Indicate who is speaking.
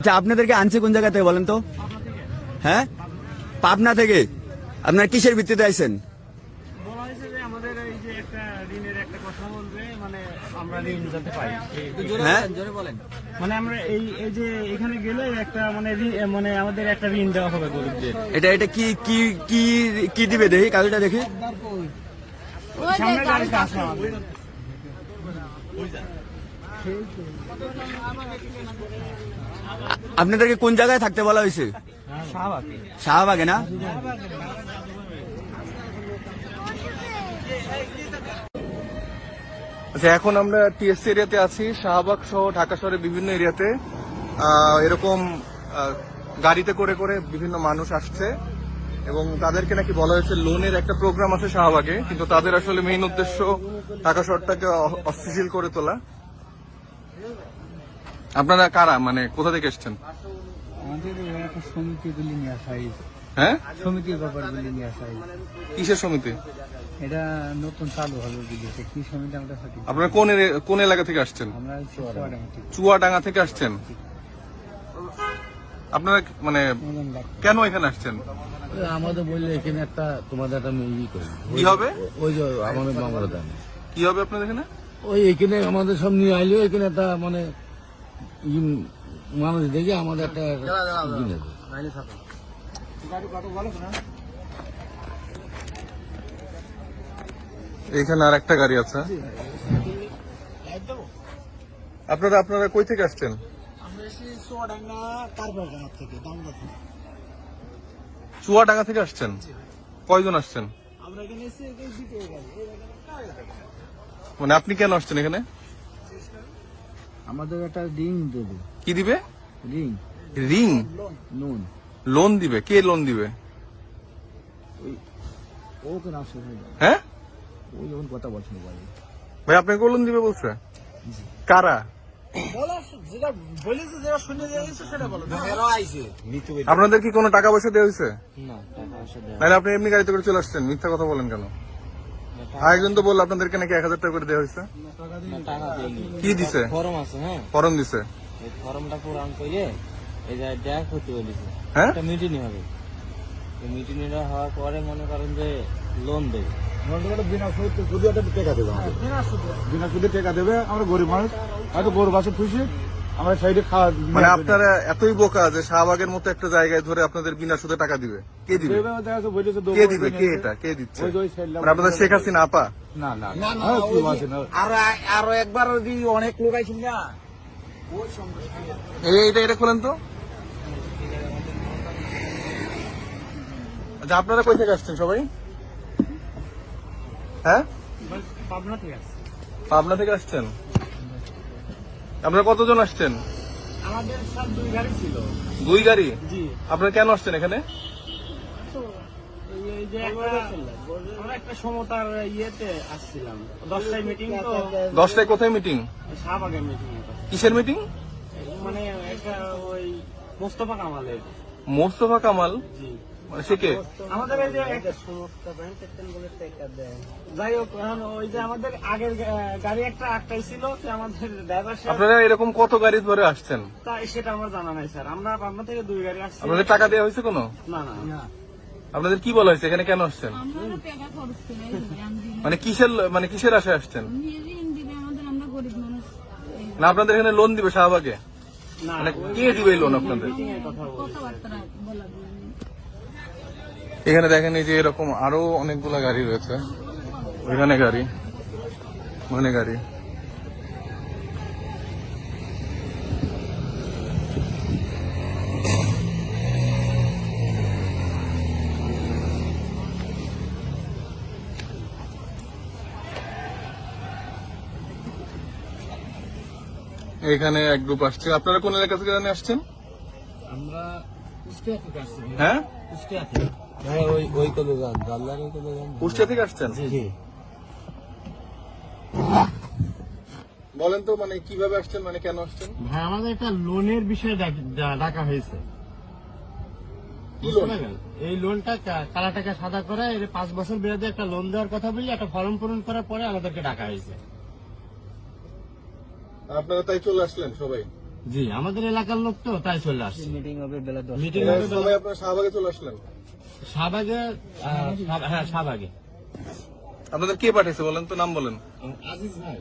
Speaker 1: আচ্ছা আপনাদেরকে আনছে কোন জায়গা থেকে বলেন তো? হ্যাঁ? পাবনা থেকে? আপনারা কিসের ভিত্তিতে আইছেন?
Speaker 2: বলা হয়েছে যে আমাদের এই যে একটা ঋণের একটা কথা বলবে মানে আমরা ঋণ যাতে পাই
Speaker 1: হ্যাঁ?
Speaker 2: মানে আমরা এই এই যে একটা মানে ঋণ- মানে আমাদের একটা ঋণ দেওয়া হবে
Speaker 1: এটা এটা কি কি কি কি দিবে দেখি কাজটা দেখি।
Speaker 2: সামনে গাড়িতে আছে। আমাদের
Speaker 1: আপনাদেরকে কোন জায়গায় থাকতে বলা হয়েছে?
Speaker 2: শাহবাগে
Speaker 1: না?
Speaker 3: আচ্ছা এখন আমরা টিএসসি এরিয়াতে আছি। শাহবাগ সহ ঢাকা শহরের বিভিন্ন এরিয়াতে। এরকম গাড়িতে করে করে বিভিন্ন মানুষ আসছে এবং তাদেরকে নাকি বলা হয়েছে লোনের একটা প্রোগ্রাম আছে শাহবাগে, কিন্তু তাদের আসলে মেইন উদ্দেশ্য ঢাকা শহরটাকে অ- অস্থিতিশীল করে তোলা। আপনারা কারা? মানে কোথা থেকে এসছেন?
Speaker 2: আমাদের একটা সমিতিগুলি নিয়ে আসা হয়েছে
Speaker 3: হ্যাঁ?
Speaker 2: সমিতির ব্যাপারগুলি নিয়ে আসা হয়েছে
Speaker 3: কিসের সমিতি?
Speaker 2: এটা নতুন চালু হবে বিদেশে কি সমিতি আমরা সঠিক
Speaker 3: আপনারা কোন কোন এলাকা থেকে আসছেন?
Speaker 2: আমরা চুয়াডাঙ্গা
Speaker 3: থেকে। আসছেন? আপনারা মানে কেন এখানে আসছেন?
Speaker 4: আমাদের বললে এখানে একটা তোমাদের একটা করি
Speaker 3: কি হবে?
Speaker 4: ওই যে আমাদের
Speaker 3: কি হবে আপনাদের এখানে?
Speaker 4: ওই এখানে আমাদের সব নিয়ে আইলো এখানে একটা মানে মানুষ দেখে আমাদের একটা
Speaker 3: এখানে আর একটা গাড়ি আছে। আপনারা আপনারা কই থেকে আসছেন? চুয়াডাঙ্গা থেকে আসছেন? কয়জন আসছেন? মানে আপনি কেন আসছেন এখানে?
Speaker 4: আমাদের একটা রিং দেবে।
Speaker 3: কি দিবে?
Speaker 4: রিং।
Speaker 3: রিং?
Speaker 4: লোন।
Speaker 3: লোন দিবে? কে লোন দিবে?
Speaker 4: ও কেন আসছে
Speaker 3: হ্যাঁ?
Speaker 4: ওই যখন কথা বলছিল বলে।
Speaker 3: ভাই আপনাকে লোন দিবে বলছে? কারা? আপনাদের কি কোনো টাকা পয়সা দেওয়া হয়েছে? নাহলে আপনি এমনি গাড়িতে করে চলে আসছেন মিথ্যা কথা বলেন কেন? আরেকজন তো বলল আপনাদেরকে নাকি এক হাজার টাকা করে দেওয়া হয়েছে। কি দিছে?
Speaker 5: ফরম আছে হ্যাঁ।
Speaker 3: ফরম দিছে।
Speaker 5: এই ফর্মটা পূরণ করে এই যে দেখ হতে বলেছে
Speaker 3: হ্যাঁ?
Speaker 5: একটা মিটিং হবে। এই মিটিংটা হওয়ার পরে মনে করেন যে লোন দেবে।
Speaker 4: বিনা সুদে টাকা দেবে বিনা সুদে। টাকা দেবে আমরা গরিব মানুষ। হয়তো গরু বাসে খুশি আমরা সাইডে খাওয়া
Speaker 3: মানে আপনারা এতই বোকা যে শাহবাগের মতো একটা জায়গায় ধরে আপনাদের বিনা সুদে টাকা দিবে। কে দিবে? কে দিবে? কে এটা? কে দিচ্ছে? মানে আপনাদের শেখ হাসিনা আপা?
Speaker 4: না না না। না
Speaker 5: আর আরও একবার যদি অনেক লোক আইছিল না
Speaker 3: এই এটা এটা খোলেন তো। আচ্ছা আপনারা কই থেকে আসছেন সবাই? হ্যাঁ?
Speaker 2: পাবনা থেকে আসছে।
Speaker 3: পাবনা থেকে আসছেন? আপনারা কতজন আসছেন?
Speaker 2: আমাদের সব দুই গাড়ি ছিল।
Speaker 3: দুই গাড়ি?
Speaker 2: জি।
Speaker 3: আপনারা কেন আসছেন এখানে?
Speaker 2: এই যে আমরা একটা সমতার ইয়েতে আসছিলাম। দশটায় মিটিং তো।
Speaker 3: দশটায় কোথায় মিটিং
Speaker 2: শাহবাগের মিটিং
Speaker 3: কিসের মিটিং
Speaker 2: মানে একটা ওই মোস্তফা কামালের।
Speaker 3: মোস্তফা কামাল?
Speaker 2: জি। আমাদের এই যে যাই হোক এখন ওই যে আমাদের আগের গাড়ি একটা আটটাই ছিল আমাদের ড্রাইভার
Speaker 3: আপনারা এরকম কত গাড়ি ধরে আসছেন?
Speaker 2: তা সেটা আমার জানা নাই স্যার। আমরা পাবনা থেকে দুই গাড়ি আসছি।
Speaker 3: আপনাদের টাকা দেওয়া হয়েছে কোনো?
Speaker 2: না না।
Speaker 3: আপনাদের কি বলা হয়েছে? এখানে কেন আসছেন? মানে কিসের মানে কিসের আশায় আসছেন? না আপনাদের এখানে লোন দিবে শাহবাগে?
Speaker 2: না
Speaker 3: মানে কে দিবে এই লোন আপনাদের?
Speaker 6: কথাবার্তা বলা বলি
Speaker 3: এখানে দেখেন এই যে এরকম আরও অনেকগুলা গাড়ি রয়েছে। ওইখানে গাড়ি ওখানে গাড়ি। এখানে এক গ্রুপ আসছে। আপনারা কোন এলাকা থেকে আসছেন?
Speaker 4: আমরা
Speaker 3: হ্যাঁ?
Speaker 4: হ্যাঁ ওই ওই কলে যান জানলার ওই কলে যান।
Speaker 3: কুষ্টিয়া থেকে আসছেন?
Speaker 4: জি
Speaker 3: বলেন তো মানে কীভাবে আসছেন মানে কেন আসছেন?
Speaker 2: ভাই আমাদের একটা লোনের বিষয়ে ডাক- হয়েছে। এই লোনটা কালা টাকা সাদা করে এর পাঁচ বছর বিরোধে একটা লোন দেওয়ার কথা বলি একটা ফর্ম পূরণ করার পরে আমাদেরকে ডাকা হয়েছে।
Speaker 3: আপনারা তাই চলে আসলেন সবাই?
Speaker 5: জি আমাদের এলাকার লোক তো তাই চলে আসছে।
Speaker 2: মিটিং হবে বেলা দশ
Speaker 5: মিটিং হবে
Speaker 3: সবাই আপনার শাহবাগে চলে আসলেন?
Speaker 5: শাহবাগে হ্যাঁ শাহবাগে।
Speaker 3: আপনাদের কে পাঠিয়েছে বলেন তো নাম বলেন।
Speaker 5: আজিজ ভাই।